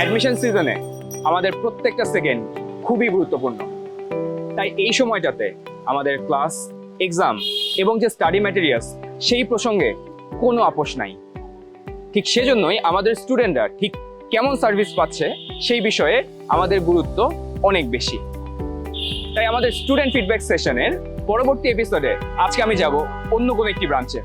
Admission সিজনে আমাদের প্রত্যেকটা সেকেন্ড খুবই গুরুত্বপূর্ণ। তাই এই সময়টাতে আমাদের ক্লাস, এক্সাম এবং যে স্টাডি ম্যাটেরিয়ালস, সেই প্রসঙ্গে কোনো আপোষ নাই। ঠিক সেজন্যই আমাদের স্টুডেন্টরা ঠিক কেমন সার্ভিস পাচ্ছে সেই বিষয়ে আমাদের গুরুত্ব অনেক বেশি। তাই আমাদের স্টুডেন্ট ফিডব্যাক সেশনের পরবর্তী এপিসোডে আজকে আমি যাব অন্য কোনো একটি ব্রাঞ্চে।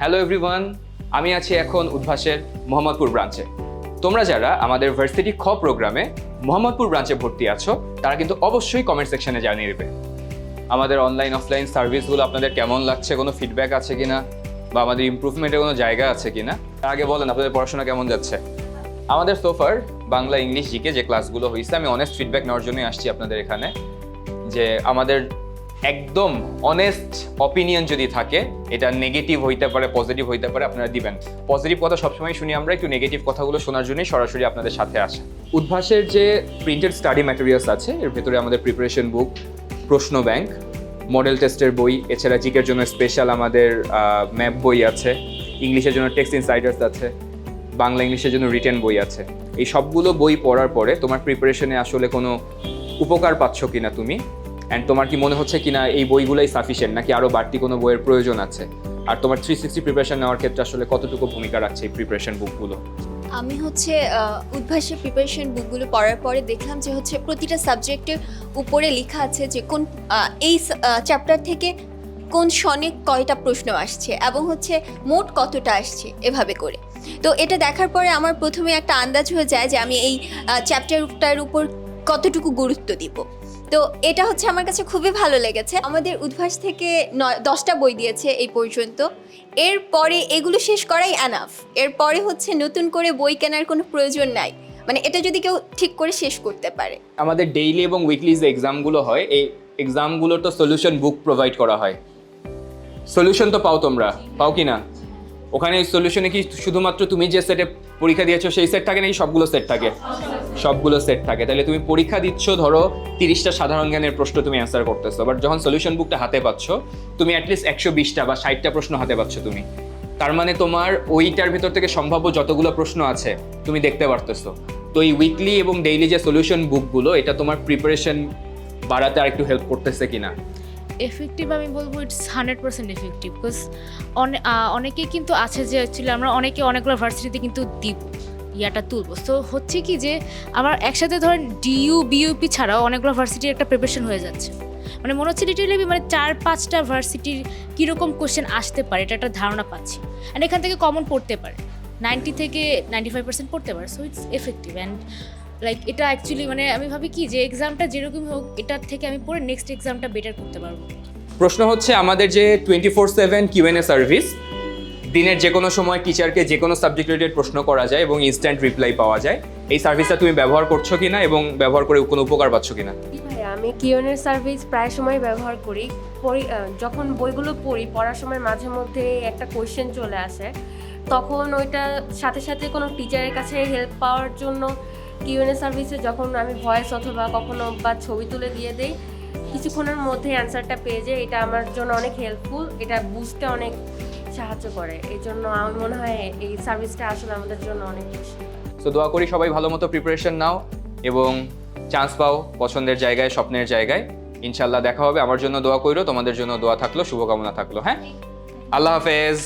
হ্যালো এভরিওয়ান আমি আছি এখন উদ্ভাসের মোহাম্মদপুর ব্রাঞ্চে তোমরা যারা আমাদের ভার্সিটি খ প্রোগ্রামে মোহাম্মদপুর ব্রাঞ্চে ভর্তি আছো, তারা কিন্তু অবশ্যই কমেন্ট সেকশনে জানিয়ে দেবে। আমাদের অনলাইন অফলাইন সার্ভিসগুলো আপনাদের কেমন লাগছে, কোনো ফিডব্যাক আছে কিনা, বা আমাদের ইম্প্রুভমেন্টের কোনো জায়গা আছে কিনা, তার আগে বলেন আপনাদের পড়াশোনা কেমন যাচ্ছে। আমাদের সোফার বাংলা, ইংলিশ, জিকে যে ক্লাসগুলো হয়েছে আমি অনেস্ট ফিডব্যাক নেওয়ার জন্যই আসছি আপনাদের এখানে যে আমাদের একদম অনেস্ট অপিনিয়ন যদি থাকে, এটা নেগেটিভ হইতে পারে পজিটিভ হইতে পারে, আপনারা দিবেন। পজিটিভ কথা সবসময় শুনি আমরা, একটু নেগেটিভ কথাগুলো শোনার জন্যই সরাসরি আপনাদের সাথে আসা। উদ্ভাসের যে প্রিন্টেড স্টাডি ম্যাটেরিয়ালস আছে, এর ভেতরে আমাদের প্রিপারেশন বুক প্রশ্ন ব্যাংক মডেল টেস্টের বই, এছাড়া জিকের জন্য স্পেশাল আমাদের ম্যাপ বই আছে, ইংলিশের জন্য টেক্সট ইনসাইডার্স আছে, বাংলা ইংলিশের জন্য রিটেন বই আছে। এই সবগুলো বই পড়ার পরে তোমার প্রিপারেশনে আসলে কোনো উপকার পাচ্ছ কিনা তুমি? অ্যান্ড তোমার কি মনে হচ্ছে কিনা এই বইগুলোই সাফিসিয়েন্ট নাকি আরও বাড়তি কোনো বইয়ের প্রয়োজন আছে? আর তোমার থ্রি সিক্সটি প্রিপারেশন নেওয়ার ক্ষেত্রে আসলে কতটুকু ভূমিকা রাখছে এই প্রিপারেশন বুকগুলো আমি হচ্ছে উদ্ভাসের প্রিপারেশন বুকগুলো পড়ার পরে দেখলাম যে হচ্ছে প্রতিটা সাবজেক্টের উপরে লেখা আছে যে কোন এই চ্যাপ্টার থেকে কোন সনে কয়টা প্রশ্ন আসছে এবং হচ্ছে মোট কতটা আসছে এভাবে করে। তো এটা দেখার পরে আমার প্রথমে একটা আন্দাজ হয়ে যায় যে আমি এই চ্যাপ্টারটার উপর কতটুকু গুরুত্ব দিব। তো এটা হচ্ছে আমার কাছে খুবই ভালো লেগেছে। আমাদের উদ্ভাস থেকে দশটা বই দিয়েছে এই পর্যন্ত। এরপরে এগুলো শেষ করাই অ্যানাফ এরপরে হচ্ছে নতুন করে বই কেনার কোনো প্রয়োজন নাই। মানে এটা যদি কেউ ঠিক করে শেষ করতে পারে। আমাদের ডেইলি এবং উইকলি যে এক্সামগুলো হয়, এই এক্সামগুলোর তো সলিউশন বুক প্রোভাইড করা হয়। সলিউশন তো পাও তোমরা। পাও কি না ওখানে সলিউশনে কি শুধুমাত্র তুমি যে সেটে পরীক্ষা দিয়েছ, সেই সেট থাকে নাকি সবগুলো সেট থাকে? সবগুলো সেট থাকে। তাহলে তুমি পরীক্ষা দিচ্ছ, ধরো, তিরিশটা সাধারণ জ্ঞানের প্রশ্ন তুমি অ্যান্সার করতেছো। বাট যখন সলিউশন বুকটা হাতে পাচ্ছ, তুমি অ্যাটলিস্ট একশো বিশটা বা ষাটটা প্রশ্ন হাতে পাচ্ছ তুমি। তার মানে তোমার ওইটার ভিতর থেকে সম্ভাব্য যতগুলো প্রশ্ন আছে, তুমি দেখতে পারতেছো। তো এই উইকলি এবং ডেইলি যে সলিউশন বুকগুলো এটা তোমার প্রিপারেশন বাড়াতে আর একটু হেল্প করতেছে কিনা? এফেক্টিভ আমি বলব it's hundred percent effective because অনেকেই কিন্তু আছে যে অ্যাকচুয়ালি আমরা অনেকে অনেকগুলো ভার্সিটিতে কিন্তু দিব, ইয়াটা তুলবো। তো হচ্ছে কি যে আমার একসাথে ধরেন ডিইউ বিইউপি ছাড়াও অনেকগুলো ভার্সিটির একটা প্রিপারেশন হয়ে যাচ্ছে। মানে মনে হচ্ছে লিটারেলি মানে চার, পাঁচটা ভার্সিটির কীরকম কোশ্চেন আসতে পারে, এটা একটা ধারণা পাচ্ছি। অ্যান্ড এখান থেকে কমন পড়তে পারে নাইনটি থেকে নাইনটি ফাইভ পার্সেন্ট পড়তে পারে so it's effective and like এটা অ্যাকচুয়ালি মানে আমি ভাবি কি যে এক্সামটা যেরকম হোক এটার থেকে আমি পড়ে নেক্সট এক্সামটা বেটার করতে পারব। প্রশ্ন হচ্ছে আমাদের যে twenty four seven Q and A service দিনের যে কোনো সময় টিচারকে যে কোনো সাবজেক্ট রিলেটেড প্রশ্ন করা যায় এবং ইনস্ট্যান্ট রিপ্লাই পাওয়া যায়। এই সার্ভিসটা তুমি ব্যবহার করছ কিনা এবং ব্যবহার করে কোনো উপকার পাচ্ছ কিনা? আমি কিউএনের সার্ভিস প্রায় সময় ব্যবহার করি। পড়ি যখন বইগুলো পড়ি পড়ার সময় মাঝে মধ্যে একটা কোয়েশ্চেন চলে আসে। তখন ওইটা সাথে সাথে কোনো টিচারের কাছে হেল্প পাওয়ার জন্য কিউএনএ সার্ভিসে যখন আমি ভয়েস অথবা কখনো বা ছবি তুলে দিয়ে দেই কিছুক্ষণের মধ্যে অ্যান্সারটা পেয়ে যাই এটা আমার জন্য অনেক হেল্পফুল এটা বুঝতে অনেক সাহায্য করে। এই জন্য আমার মনে হয় এই সার্ভিসটা আসলে আমাদের জন্য অনেক বেশি তো দোয়া করি সবাই ভালো মতো প্রিপারেশন নাও এবং চান্স পাও পছন্দের জায়গায় স্বপ্নের জায়গায়। ইনশাল্লাহ দেখা হবে। আমার জন্য দোয়া কইরো। তোমাদের জন্য দোয়া থাকল। শুভকামনা থাকল। হ্যাঁ? আল্লাহ হাফেজ।